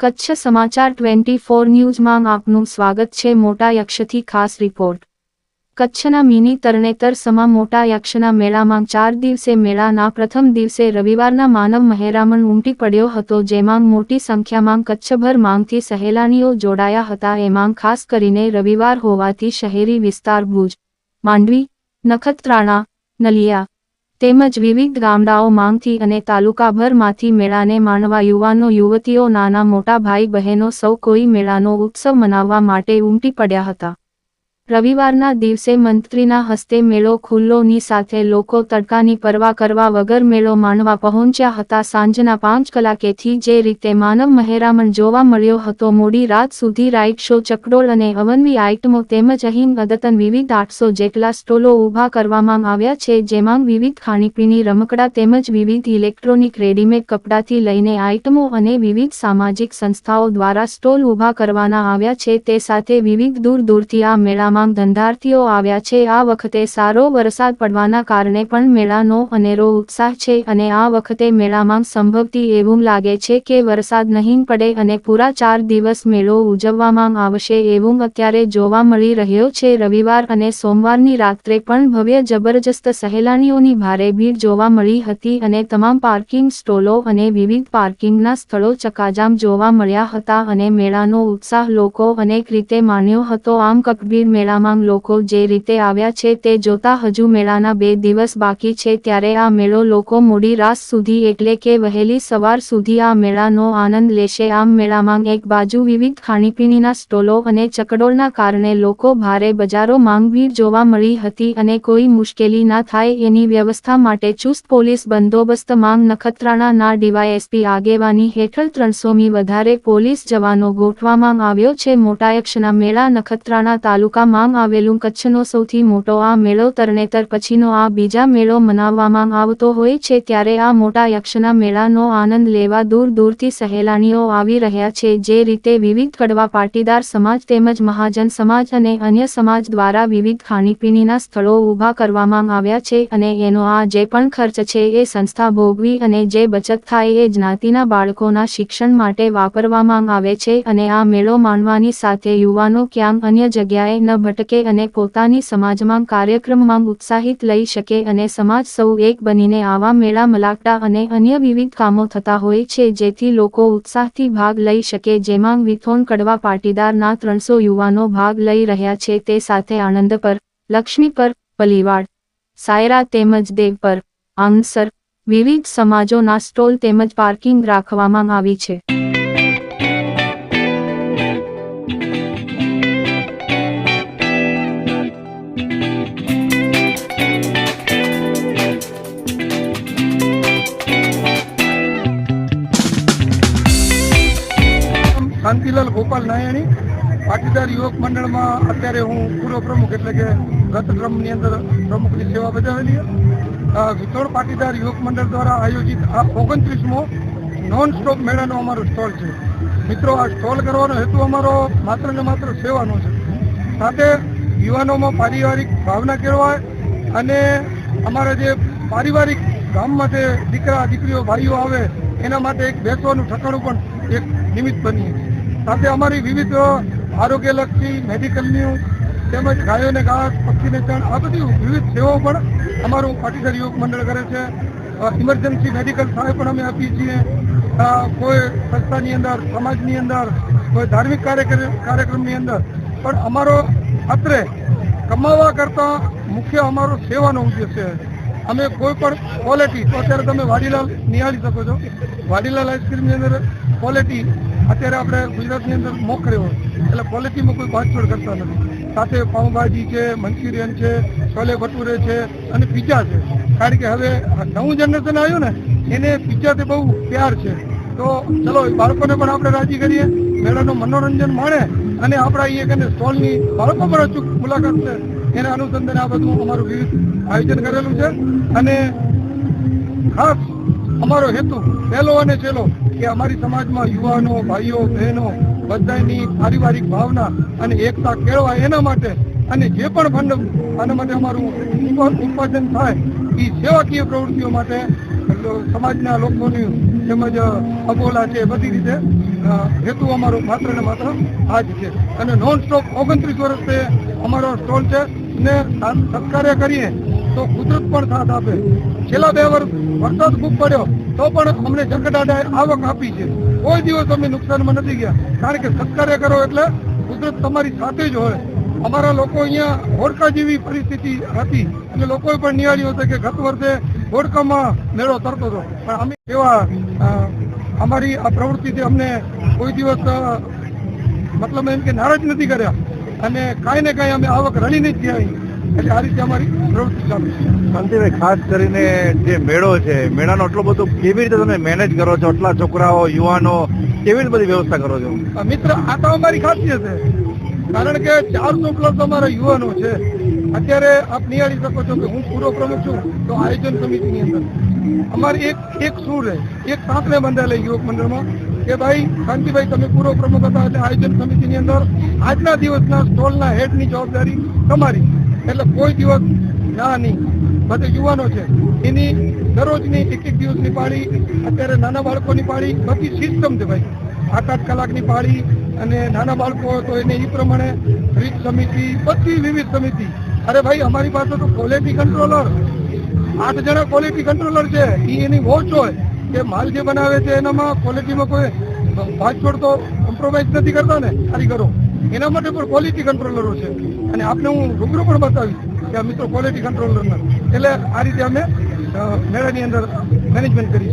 કચ્છ સમાચાર twenty four ન્યૂઝમાં આપનું સ્વાગત છે મોટા યક્ષથી ખાસ રિપોર્ટ. કચ્છના મિની તરણેતર સમા મોટા યક્ષના મેળામાં ચાર દિવસે મેળાના પ્રથમ દિવસે રવિવારના માનવ મહેરામણ ઉમટી પડ્યો હતો જેમાં મોટી સંખ્યામાં કચ્છભર માંગથી સહેલાનીઓ જોડાયા હતા એમાં ખાસ કરીને રવિવાર હોવાથી શહેરી વિસ્તાર ભુજ, માંડવી, નખત્રાણા, નલિયા તેમજ વિવિધ ગામડાઓ માંગથી અને તાલુકાભરમાંથી મેળાને માણવા યુવાનો, યુવતીઓ, નાના મોટા ભાઈ બહેનો સૌ કોઈ મેળાનો ઉત્સવ મનાવવા માટે ઉમટી પડ્યા હતા. રવિવારના દિવસે મંત્રીના હસ્તે મેળો ખુલ્લોની સાથે લોકો તડકાની પરવા કરવા વગર મેળો માણવા પહોંચ્યા હતા. સાંજના પાંચ કલાકેથી જે રીતે માનવ મહેરામણ જોવા મળ્યો હતો, મોડી રાત સુધી રાઇટ શો ચકડોળ અને અવનવી આઇટમો તેમજ અહીં અદતન વિવિધ આઠસો જેટલા સ્ટોલો ઊભા કરવામાં આવ્યા છે, જેમાં વિવિધ ખાણીપીણી, રમકડા તેમજ વિવિધ ઇલેક્ટ્રોનિક રેડીમેડ કપડાથી લઈને આઇટમો અને વિવિધ સામાજિક સંસ્થાઓ દ્વારા સ્ટોલ ઊભા કરવાના આવ્યા છે. તે સાથે વિવિધ દૂર દૂરથી આ મેળામાં ધંધાર્થીઓ આવ્યા છે. આ વખતે સારો વરસાદ પડવાના કારણે પણ મેળાનો અનેરો ઉત્સાહ છે અને આ વખતે મેળામાં સંભવતી એવું લાગે છે કે વરસાદ નહીં પડે અને પૂરા ચાર દિવસ મેળો ઉજવવામાં આવશે એવું અત્યારે જોવા મળી રહ્યો છે. રવિવાર અને સોમવારની રાત્રે પણ ભવ્ય જબરજસ્ત સહેલાણીઓની ભારે ભીડ જોવા મળી હતી અને તમામ પાર્કિંગ સ્ટોલો અને વિવિધ પાર્કિંગના સ્થળો ચકાજામ જોવા મળ્યા હતા અને મેળાનો ઉત્સાહ લોકો અનેક રીતે માન્યો હતો. આમ કકબીર મેળામાં લોકો જે રીતે આવ્યા છે તે જોતા હજુ મેળાના બે દિવસ બાકી છે ત્યારે આ મેળો લોકો મોડી રાત સુધી એટલે કે વહેલી સવાર સુધી આ મેળાનો આનંદ લેશે. આમ મેળામાં એક બાજુ વિવિધ ખાણીપીણીના સ્ટોલો અને ચકડોળના કારણે લોકો ભારે બજારો માંગવીર જોવા મળી હતી અને કોઈ મુશ્કેલી ના થાય એની વ્યવસ્થા માટે ચુસ્ત પોલીસ બંદોબસ્ત માંગ નખત્રાણાના ડીવાયએસપી આગેવાની હેઠળ ત્રણસોમી વધારે પોલીસ જવાનો ગોઠવામાં આવ્યો છે. મોટાયક્ષના મેળા નખત્રાણા તાલુકામાં આવેલું કચ્છનો સૌથી મોટો આ મેળો તરણેતર પછીનો આ બીજા મેળો મનાવવામાં આવતો હોય છે ત્યારે આ મોટા યક્ષના મેળાનો આનંદ લેવા દૂર દૂરથી સહેલાણીઓ આવી રહ્યા છે જે રીતે વિવિધ કડવા પાટીદાર સમાજ તેમજ મહાજન સમાજ અને અન્ય સમાજ દ્વારા વિવિધ ખાણીપીણીના સ્થળો ઊભા કરવામાં આવ્યા છે અને એનો આ જે પણ ખર્ચ છે એ સંસ્થા ભોગવી અને જે બચત થાય એ જ્ઞાતિના બાળકોના શિક્ષણ માટે વાપરવામાં આવે છે અને આ મેળો માણવાની સાથે યુવાનો ક્યાંક અન્ય જગ્યાએ ન ભટકે અને પોતાની સમાજમાં કાર્યક્રમમાં ઉત્સાહિત લઈ શકે અને સમાજ સૌ એક બનીને આવા મેળા મલાકડા અને અન્ય વિવિધ કામો થતા હોય છે જેથી લોકો ઉત્સાહથી ભાગ લઈ શકે જેમાં વિથોન કડવા પાટીદારના ત્રણસો યુવાનો ભાગ લઈ રહ્યા છે તે સાથે આનંદ પર, લક્ષ્મી પર, પલીવાડ, સાયરા તેમજ દેવ પર, આંગસર, વિવિધ સમાજોના સ્ટોલ તેમજ પાર્કિંગ રાખવામાં આવી છે. શાંતિલાલ ગોપાલ નાયણી, પાટીદાર યુવક મંડળમાં અત્યારે હું પૂર્વ પ્રમુખ એટલે કે ગત ક્રમની અંદર પ્રમુખની સેવા બજાવેલી વિતોળ પાટીદાર યુવક મંડળ દ્વારા આયોજિત આ ઓગણત્રીસમો નોન સ્ટોપ મેળાનો અમારો સ્ટોલ છે. મિત્રો, આ સ્ટોલ કરવાનો હેતુ અમારો માત્ર ને માત્ર સેવાનો છે. સાથે યુવાનોમાં પારિવારિક ભાવના કેળવાય અને અમારા જે પારિવારિક ગામમાં જે દીકરા, દીકરીઓ, ભાઈઓ આવે, એના માટે એક બેસવાનું ઠકાણું પણ એક નિમિત્ત બની છીએ. સાથે અમારી વિવિધ આરોગ્યલક્ષી મેડિકલની તેમજ ગાયોને ઘાસ, પક્ષીને ચણ, આ બધી વિવિધ સેવાઓ પણ અમારું પાટીદાર યુવક મંડળ કરે છે. ઇમરજન્સી મેડિકલ સહાય પણ અમે આપીએ છીએ. કોઈ સંસ્થાની અંદર, સમાજની અંદર, કોઈ ધાર્મિક કાર્યક્રમ કાર્યક્રમની અંદર. પણ અમારો અત્રે કમાવા કરતાં મુખ્ય અમારો સેવાનો ઉદ્દેશ્ય છે. અમે કોઈ પણ ક્વોલિટી તો અત્યારે તમે વાડીલાલ નિહાળી શકો છો. વાડીલાલ આઈસ્ક્રીમની અંદર ક્વોલિટી અત્યારે આપણે ગુજરાતની અંદર હોય. એટલે ક્વોલિટીમાં કોઈ બાંધછોડ કરતા નથી. સાથે પાઉંભાજી છે, મંચુરિયન છે, છોલે ભટુરે છે અને પિઝા છે. કારણ કે હવે નવું જનરેશન આવ્યું ને, એને પિઝાથી બહુ પ્યાર છે. તો ચલો બાળકોને પણ આપણે રાજી કરીએ. મેળાનું મનોરંજન માણે અને આપણા અહીંયા સ્ટોલની બાળકો પણ અચૂક મુલાકાત છે એના અનુસંધાને આ બધું અમારું વિવિધ આયોજન કરેલું છે. અને ખાસ અમારો હેતુ પહેલો અને છેલ્લો કે અમારી સમાજમાં યુવાનો, ભાઈઓ, બહેનો બધાની પારિવારિક ભાવના અને એકતા કેળવાય એના માટે અને જે પણ ફંડ આના માટે અમારું ઉત્પાદન થાય એ સેવાકીય પ્રવૃત્તિઓ માટે સમાજના લોકોની તેમજ અબોલા છે બધી રીતે હેતુ અમારો માત્ર ને માત્ર આ જ છે. અને નોન સ્ટોપ ઓગણત્રીસ વર્ષ અમારો સ્ટોલ છે. ને સત્કાર્ય કરીએ, તો કુદરત પણ સાથ આપે. છેલ્લા બે વર્ષ વરસાદ ખૂબ પડ્યો, તો પણ અમને જગડાડાએ આવક આપી છે. કોઈ દિવસ અમે નુકસાનમાં નથી ગયા. કારણ કે સત્કાર્ય કરો એટલે કુદરત તમારી સાથે જ હોય. અમારા લોકો અહીંયા હોડકા જેવી પરિસ્થિતિ હતી. અને લોકોએ પણ નિહાળ્યું હતું કે ગત વર્ષે હોડકામાં મેળો તરતો હતો. પણ અમે એવા અમારી આ પ્રવૃત્તિથી અમને કોઈ દિવસ મતલબ એમ કે નારાજ નથી કર્યા. અને કાંઈ ને કાંઈ અમે આવક રણીને જ થયા એટલે આ રીતે અમારી પ્રવૃત્તિ ચાલુ છે. શાંતિભાઈ ખાસ કરીને જે મેળો છે મેળાનો એટલો બધો કેવી રીતે તમે મેનેજ કરો છો? આટલા છોકરાઓ યુવાનો કેવી રીતે બધી વ્યવસ્થા કરો છો? મિત્ર આ તો અમારી ખાસિયત છે. કારણ કે ચારસો પ્લસ અમારા યુવાનો છે. અત્યારે આપ નિહાળી શકો છો કે હું પૂરો પ્રમુખ છું તો આયોજન સમિતિની અંદર. અમારે એક એક સુર છે એક સાંકળે બંધાયેલા યુવક મંડળમાં કે ભાઈ, શાંતિભાઈ, તમે પૂર્વ પ્રમુખ હતા એટલે આયોજન સમિતિની અંદર આજના દિવસના સ્ટોલના હેડની જવાબદારી તમારી. એટલે કોઈ દિવસ ના નહીં. બધા યુવાનો છે. એની દરરોજની એક એક દિવસની પાળી, અત્યારે નાના બાળકોની પાળી, બધી સિસ્ટમ છે ભાઈ. આઠ આઠ કલાકની પાળી અને નાના બાળકો તો એને એ પ્રમાણે રીત સમિતિ, બધી વિવિધ સમિતિ. અરે ભાઈ, અમારી પાસે તો ક્વોલિટી કંટ્રોલર આઠ જણા ક્વોલિટી કંટ્રોલર છે. એ એની વોચ હોય. કે માલ જે બનાવે છે એનામાં ક્વોલિટીમાં કોઈ ભાજપોડ તો કોમ્પ્રોમાઇઝ નથી કરતા ને? કારીગરો એના માટે પણ ક્વોલિટી કંટ્રોલરો છે. અને આપને હું રૂબરૂ પણ બતાવીશ કે આ મિત્રો ક્વોલિટી કંટ્રોલરના એટલે આ રીતે અમે મેળાની અંદર મેનેજમેન્ટ છીએ